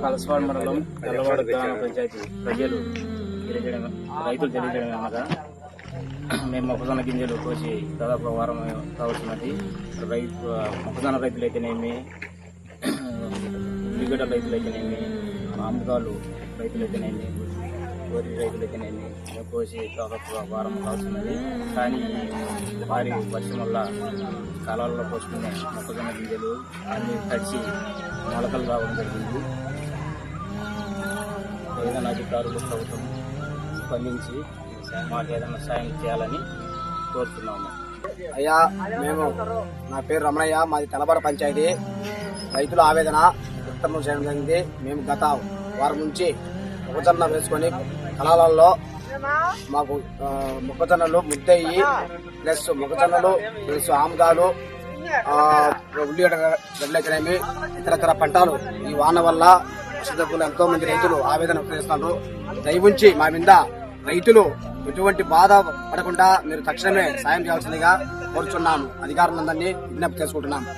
కలసవాడ మండలం తెల్లవాడ గ్రామ పంచాయతీ ప్రజలు తెలియజేయడం రైతులు తెలియజేయడం అనగా మేము మొక్కజొన్న గింజలు కోసి దాదాపు వారం కావాల్సినది రైతు మొక్కజొన్న రైతులు అయితేనేమి ఉల్లిగడ్డ రైతులు అయితేనేమి ఆముదాలు రైతులు వరి రైతులు కోసి దాదాపు వారం కావచ్చున్నది కానీ వారి భారీ వర్షం వల్ల కాలాల్లో పోసుకునే మొక్కజొన్న గింజలు అన్ని తడిచి మొలకలు రావడం జరిగింది. ఏదైనా అధికారులు ప్రభుత్వం స్పందించి మాకు ఏదైనా సాయం చేయాలని కోరుతున్నాము. అయ్యా మేము నా పేరు రమణయ్య మాది తెలబడ పంచాయతీ. రైతుల ఆవేదన వ్యక్తం చేయడం జరిగింది. మేము గత వారం నుంచి మొక్కజొన్న వేసుకొని కళాలలో మాకు మొక్కజొన్నలు ముద్దయ్యి ప్లస్ మొక్కజొన్నలు ప్లస్ ఆముదాలు ఆ, ఇతరతర పంటలు ఈ వాన వల్ల వర్షదబ్బులు ఎంతో మంది రైతులు ఆవేదన వ్యక్తం చేస్తున్నారు. దయవుంచి మా మీద రైతులు ఎటువంటి బాధ పడకుండా మీరు తక్షణమే సాయం చేయాల్సిందిగా కోరుచున్నాము అధికారులందరినీ విజ్ఞప్తి చేసుకుంటున్నాము